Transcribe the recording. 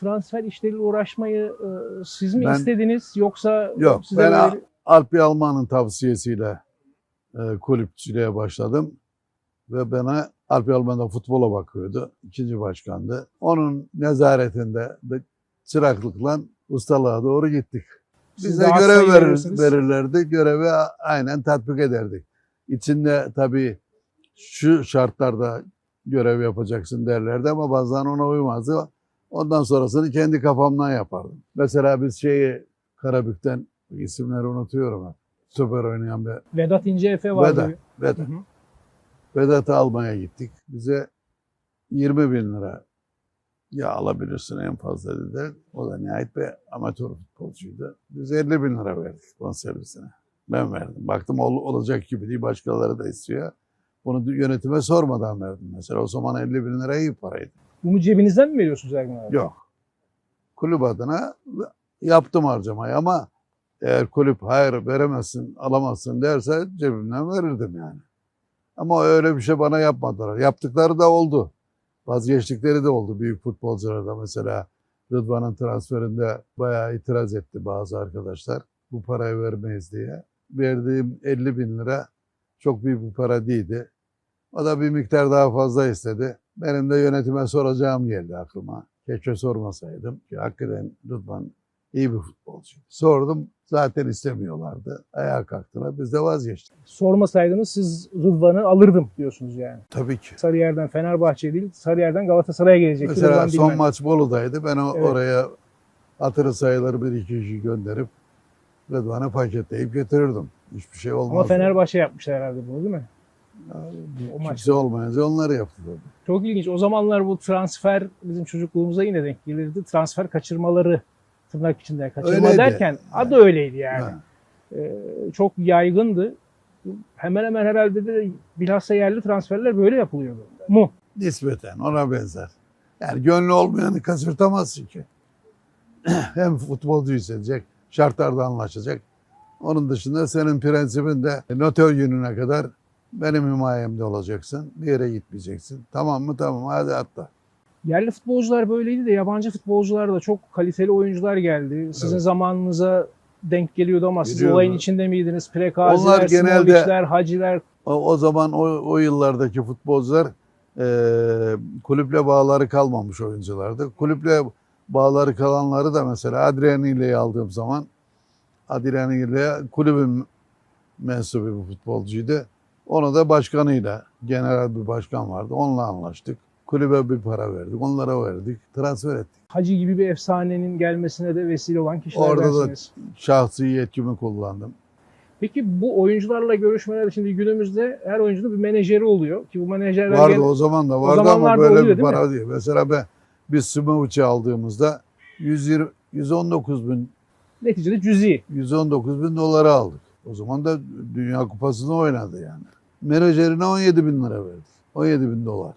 Transfer işleriyle uğraşmayı e, siz mi Ben- istediniz yoksa Yok, size ben böyle- Alp Yalman'ın tavsiyesiyle e, kulüpçülüğe başladım. Ve bana Alp Yalman da futbola bakıyordu. ikinci başkandı. Onun nezaretinde de çıraklıkla ustalığa doğru gittik. Bize görev verir, verirlerdi. Görevi aynen tatbik ederdik. İçinde tabii şu şartlarda görev yapacaksın derlerdi ama bazen ona uymazdı. Ondan sonrasını kendi kafamdan yapardım. Mesela biz şeyi Karabük'ten isimleri unutuyorum hep. Süper oynayan bir Vedat İnce Efe vardı. Vedat. Vedat. Hı hı. Vedat'ı almaya gittik. Bize 20 bin lira ya alabilirsin en fazla dediler. O da nihayet bir amatör futbolcuydu. Biz 50 bin lira verdik bonservisine. Ben verdim. Baktım ol- olacak gibi değil. Başkaları da istiyor. Bunu yönetime sormadan verdim mesela. O zaman 50 bin lira iyi paraydı. Bunu cebinizden mi veriyorsunuz Ergun abi? Yok. Kulüp adına yaptım harcamayı ama eğer kulüp hayır veremezsin, alamazsın derse cebimden verirdim yani. Ama öyle bir şey bana yapmadılar. Yaptıkları da oldu. Vazgeçtikleri de oldu büyük futbolcularda mesela. Rıdvan'ın transferinde bayağı itiraz etti bazı arkadaşlar. Bu parayı vermeyiz diye. Verdiğim 50 bin lira çok büyük bir para değildi. O da bir miktar daha fazla istedi. Benim de yönetime soracağım geldi aklıma. Keşke sormasaydım ki hakikaten Rıdvan iyi bir futbolcu. Sordum zaten istemiyorlardı. Ayağa kalktılar biz de vazgeçtik. Sormasaydınız siz Rıdvan'ı alırdım diyorsunuz yani. Tabii ki. Sarıyer'den Fenerbahçe değil, Sarıyer'den Galatasaray'a gelecek. Mesela Rıdvan son Dilmen. maç Bolu'daydı. Ben o, Evet. oraya hatırı sayıları bir iki kişi gönderip Rıdvan'ı paketleyip getirirdim. Hiçbir şey olmaz. Ama Fenerbahçe yapmışlar herhalde bunu değil mi? O maç. Kimse olmayınca onları yaptı tabii. Çok ilginç. O zamanlar bu transfer bizim çocukluğumuza yine denk gelirdi. Transfer kaçırmaları tırnak içinde kaçırma Öyleydi. derken adı öyleydi yani. Ha. Ee, çok yaygındı. Hemen hemen herhalde de bilhassa yerli transferler böyle yapılıyordu. Mu? Nispeten ona benzer. Yani gönlü olmayanı kaçırtamazsın ki. Hem futbolcu hissedecek, şartlarda anlaşacak. Onun dışında senin prensibin de notör gününe kadar benim himayemde olacaksın. Bir yere gitmeyeceksin. Tamam mı? Tamam hadi atla. Yerli futbolcular böyleydi de yabancı futbolcular da çok kaliteli oyuncular geldi. Sizin Evet. zamanınıza denk geliyordu ama siz Geliyordu. olayın içinde miydiniz? Prekaziler, Onlar genelde- Smoviçler, Haciler. O, o zaman o, o yıllardaki futbolcular eee kulüple bağları kalmamış oyunculardı. Kulüple bağları kalanları da mesela Adrianile'yi aldığım zaman Adrianile kulübün mensubu bir futbolcuydu. Onu da başkanıyla, general bir başkan vardı. Onunla anlaştık. Kulübe bir para verdik. Onlara verdik. Transfer ettik. Hacı gibi bir efsanenin gelmesine de vesile olan Orada da- kişilerdensiniz. Şahsi yetkimi kullandım. Peki bu oyuncularla görüşmeler şimdi günümüzde her oyuncunun bir menajeri oluyor ki bu menajerler Vardı gel- o zaman da vardı ama böyle oluyor, bir değil para değil. Mesela ben biz Smovic'i aldığımızda 120, 119 bin neticede cüzi. 119 bin dolara aldık. O zaman da Dünya Kupası'nı oynadı yani. Menajerine 17 bin lira verdik. 17 bin dolar.